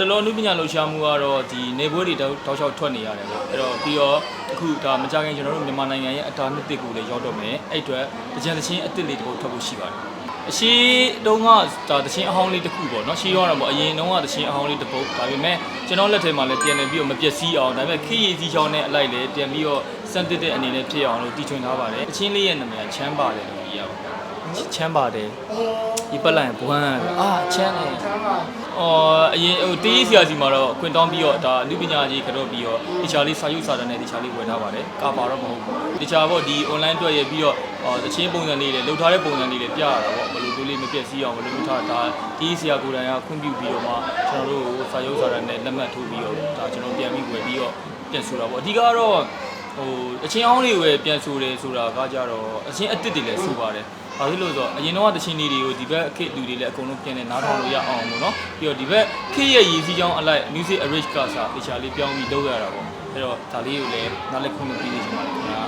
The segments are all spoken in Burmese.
လောအနုပညာလှူရှာမှုကတော့ဒီနေပွဲတွေတောက်တောက်လျှောက်ထွက်နေရတယ်ပေါ့အဲ့တော့ပြီးတော့အခုဒါမကြခင်ကျွန်တော်တို့မြန်မာနိုင်ငံရဲ့အတားနှစ်တစ်ကိုလည်းရောက်တော့မယ်အဲ့အတွက်တကြံတချင်းအစ်စ်လေးတစ်ပုဒ်ထွက်ဖို့ရှိပါတယ်အရှိတုံးကဒါတချင်းအဟောင်းလေးတစ်ခုပေါ့နော်ရှိတော့တော့ပေါ့အရင်တုံးကတချင်းအဟောင်းလေးတစ်ပုဒ်ဒါပေမဲ့ကျွန်တော်လက်ထဲမှာလည်းပြန်နေပြီးတော့မပျက်စီးအောင်ဒါပေမဲ့ခေရည်စီချောင်းနဲ့အလိုက်လည်းပြန်ပြီးတော့စမ်းတစ်တဲ့အနေနဲ့ဖြစ်အောင်လို့တီထွင်ထားပါတယ်အချင်းလေးရဲ့နာမည်ကချမ်းပါတယ်လို့ပြောရပါ ချမ်းပါတယ်ဒီပတ်လိုက်ဘွမ်းအာချမ်းတယ်ချမ်းပါအော်အရင်ဟိုတေးဆရာစီမှာတော့အခွင့်တောင်းပြီးတော့ဒါအနုပညာကြီးကတော့ပြီးတော့တခြားလေးစာရုပ်စာတမ်းနဲ့တခြားလေးဝယ်ထားပါတယ်ကာပါတော့မဟုတ်ဘူးတခြားပေါ့ဒီ online တွေ့ရပြီးတော့အော်တချင်းပုံစံလေးတွေလှုပ်ထားတဲ့ပုံစံလေးတွေပြရတာပေါ့ဘယ်လိုမျိုးလေးမပြည့်စည်အောင်ဘယ်လိုမျိုးထားဒါတေးဆရာကိုယ်တိုင်ကခွင့်ပြုပြီးတော့မှကျွန်တော်တို့စာရုပ်စာတမ်းနဲ့လက်မှတ်ထိုးပြီးတော့ဒါကျွန်တော်ပြန်ပြီးဝယ်ပြီးတော့ပြန်ဆိုတာပေါ့အဓိကတော့ဟိုအချင်းအောင်လေးဝယ်ပြန်ဆိုတယ်ဆိုတာကကြတော့အချင်းအစ်စ်တွေလည်းဆိုပါတယ် ဘာဖြစ်လို့လဲဆိုတော့အရင်တော့တချင်းလေးတွေကိုဒီဘက်ခေတ်လူတွေလည်းအကုန်လုံးပြန်နေနားထောင်လို့ရအောင်ပေါ့နော်ပြီးတော့ဒီဘက်ခေတ်ရဲ့ရည်စည်းကြောင်းအလိုက် music arrange ကစားတခြားလေးပြောင်းပြီးလုပ်ရတာပေါ့အဲ့တော့ဒါလေးကိုလည်းနားလည်ခွင့်ပြုနေချင်ပါတယ်ခင်ဗျာ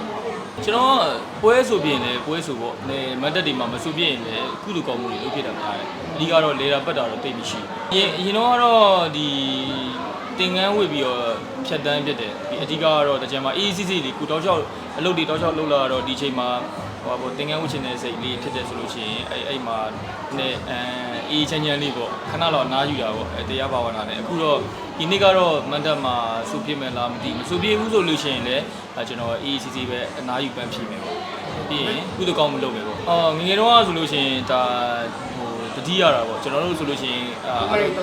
ကျွန်တော်ပွဲဆိုပြရင်လည်းပွဲဆိုပေါ့နေမတ်တက်တွေမှာမဆိုပြရင်လည်းကုလူကောင်းမှုတွေလုပ်ဖြစ်တာများတယ်အဓိကတော့လေတာပတ်တာတော့တိတ်မရှိဘူးအရင်အရင်တော့ကတော့ဒီတင်ငန်းဝစ်ပြီးတော့ဖြတ်တန်းဖြစ်တယ်ဒီအဓိကကတော့တကြံမှာ ACC တွေကုတောက်ချောက်အလုပ်တွေတောက်ချောက်လုပ်လာတော့ဒီချိန်မှာ ဟိုပေါ့တင်ငန်းဝချင်တဲ့စိတ်လေးဖြစ်တယ်ဆိုလို့ရှိရင်အဲ့အဲ့မှာနဲ့အဲအေးချမ်းချမ်းလေးပေါ့ခဏတော့နားယူတာပေါ့အဲတရားဘာဝနာနဲ့အခုတော့ဒီနေ့ကတော့မန်တက်မှာစူပြစ်မယ်လားမသိဘူးမစူပြစ်ဘူးဆိုလို့ရှိရင်လည်းအဲကျွန်တော် ACC ပဲအနားယူပန်းဖြည့်မယ်ပေါ့ပြီးရင်ကုသကောင်းမလုပ်မယ်ပေါ့အော်ငယ်ငယ်တော့ဆိုလို့ရှိရင်ဒါဟိုတတိရတာပေါ့ကျွန်တော်တို့ဆိုလို့ရှိရင်အာ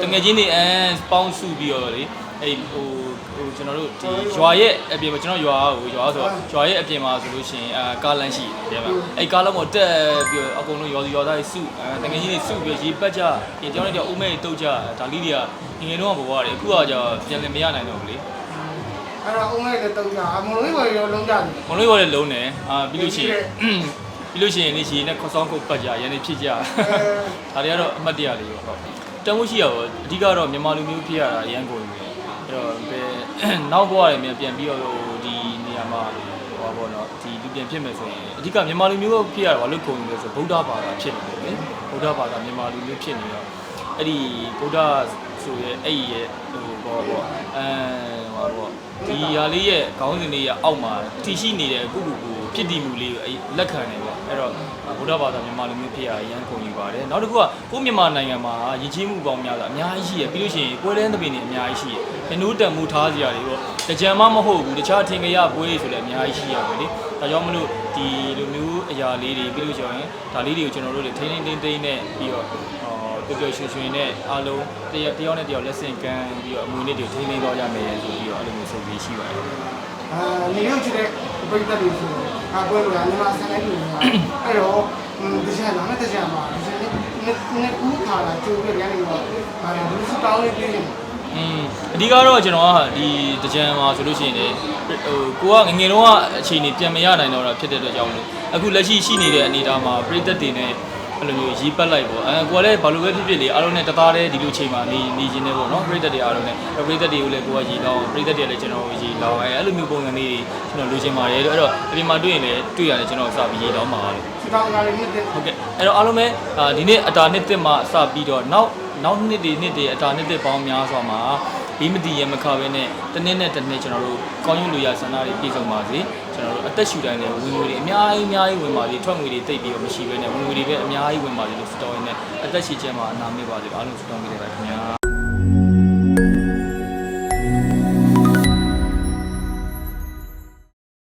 တငယ်ချင်းတွေအန်ပေါင်းစုပြီးတော့လေ အဲ့ဟိုဟိုကျွန်တော်တို့ဒီရွာရဲ့အပြင်မှာကျွန်တော်ရွာကိုရွာဆိုရွာရဲ့အပြင်မှာဆိုလို့ရှိရင်အာကားလမ်းရှိတယ်ဗျာအဲ့ကားလမ်းပေါ်တက်ပြီးတော့အကုန်လုံးရွာစီရွာသားတွေစုအဲတငယ်ချင်းတွေစုပြီးရေပတ်ကြရေတောင်းလိုက်တော့ဥမဲတုတ်ကြဒါလေးတွေကငငယ်တော့ဘဝတွေအခုကကြာပြန်လည်မရနိုင်တော့ဘူးလေအဲ့တော့အုံးလိုက်လည်းတုံးကြအမလုံးလေးရောလုံးကြတယ်မလို့ရတဲ့လုံးနဲ့အာပြီးလို့ရှိရင်ပြီးလို့ရှိရင်လေရှိရင်နဲ့ခေါ်ဆောင်ခုတ်ပတ်ကြရန်နေဖြစ်ကြအဲဒါတွေကတော့အမှတ်တရလေးပေါ့ဟုတ်တန်ဖို့ရှိရတော့အဓိကတော့မြန်မာလူမျိုးဖြစ်ရတာအရန်ကိုယ်ကြီးပဲ အဲ့တော့ဘယ်နောက်ဘဝတွေမြန်ပြန်ပြီးတော့ဒီနေရာမှာဟောပေါ့နော်ဒီလူပြန်ဖြစ်မယ်ဆိုရင်အဓိကမြန်မာလူမျိုးဖြစ်ရတာဘာလို့ကိုယ်ကြီးလဲဆိုဗုဒ္ဓဘာသာဖြစ်နေတယ်လေဗုဒ္ဓဘာသာမြန်မာလူမျိုးဖြစ်နေတော့အဲ့ဒီဗုဒ္ဓဆိုရဲအဲ့ဒီရဲ့ဟိုပေါ့ပေါ့အဲဟောပေါ့ဒီဟာလေးရဲ့ခေါင်းစဉ်လေးရဲ့အောက်မှာတည်ရှိနေတဲ့ကုကုကိုဖြစ်တည်မှုလေးကိုအဲ့လက်ခံနေပေါ့အဲ့တော့ဗုဒ္ဓဘာသာမြန်မာလူမျိုးဖြစ်ရအရန်ကုန်ယူပါတယ်နောက်တစ်ခုကကိုယ့်မြန်မာနိုင်ငံမှာယဉ်ကျေးမှုပေါင်းများတာအများကြီးရှိရပြီးလို့ရှိရင်ပွဲလဲသဘင်တွေအများကြီးရှိရ ဘယ်နိုးတန်မှုထားစရာတွေပေါ့တကြံမှမဟုတ်ဘူးတခြားထင်ကြရပွဲတွေဆိုလည်းအများကြီးရှိရပဲလေဒါကြောင့်မလို့ဒီလိုမျိုးအရာလေးတွေပြီးလို့ရှိရင်ဒါလေးတွေကိုကျွန်တော်တို့တွေထိန်းထိန်းသိမ်းသိမ်းနဲ့ပြီးတော့ဟောပျော်ပျော်ရွှင်ရွှင်နဲ့အားလုံးတယောက်တယောက်နဲ့တယောက်လက်ဆင့်ကမ်းပြီးတော့အမှုနစ်တွေထိန်းသိမ်းတော့ကြမယ်ဆိုပြီးတော့အဲ့လိုမျိုးဆိုပြီးရှိပါတယ်အာနေရုပ်ချစ်တဲ့ပြိတ္တတွေဆိုအကွဲလို့ရမြန်မာစတိုင်းလူများအဲ့တော့ဒီချက်လာမဲ့တချက်မှာဒီချက်နဲ့ဦးခါလာကျိုးပြရနေတော့အာဘလူးစတောင်းလေးပြင်းနေ อืมအဓိကတော့ကျွန်တော်ကဒီတကြံမှာဆိုလို့ရှိရင်လေဟိုကိုကငငယ်တော့အခြေအနေပြန်မရနိုင်တော့တာဖြစ်တဲ့အတွက်ကြောင့်လို့အခုလက်ရှိရှိနေတဲ့အနေအထားမှာပြည်သက်တွေနဲ့အဲ့လိုမျိုးရေးပတ်လိုက်ပေါ့အဲကိုကလည်းဘာလို့ပဲဖြစ်ဖြစ်လေအားလုံးနဲ့တသားတည်းဒီလိုချိန်မှာနေနေခြင်းနဲ့ပေါ့နော်ပြည်သက်တွေအားလုံးနဲ့ပြည်သက်တွေကိုလည်းကိုကရေးလောင်းပြည်သက်တွေလည်းကျွန်တော်ရေးလောင်းအဲအဲ့လိုမျိုးပုံစံလေးကျွန်တော်လိုချင်ပါတယ်လို့အဲ့တော့အပြင်မှာတွေ့ရင်လည်းတွေ့ရတယ်ကျွန်တော်စပြီးရေးလောင်းပါလို့စတောင်းကားလေးမြစ်တဲ့ဟုတ်ကဲ့အဲ့တော့အားလုံးပဲအာဒီနေ့အတာနှစ်တစ်မှစပြီးတော့နောက် နောက်နှစ်တွေနှစ်တွေအတာနှစ်တစ်ပေါင်းများစွာမှာဘီမတီရမခပဲနဲ့တစ်နှစ်နဲ့တစ်နှစ်ကျွန်တော်တို့ကောင်းကျိုးလူရဆန္ဒတွေပြည့်စုံပါစေကျွန်တော်တို့အသက်ရှူတိုင်းလည်းဝင်ငွေတွေအများကြီးအများကြီးဝင်ပါစေထွက်ငွေတွေတိတ်ပြီးတော့မရှိဘဲနဲ့ဝင်ငွေတွေပဲအများကြီးဝင်ပါစေလို့စတော်ရင်းနဲ့အသက်ရှည်ခြင်းမှာအနာမေ့ပါစေအားလုံးစတော်မိတယ်ပါခင်ဗျာ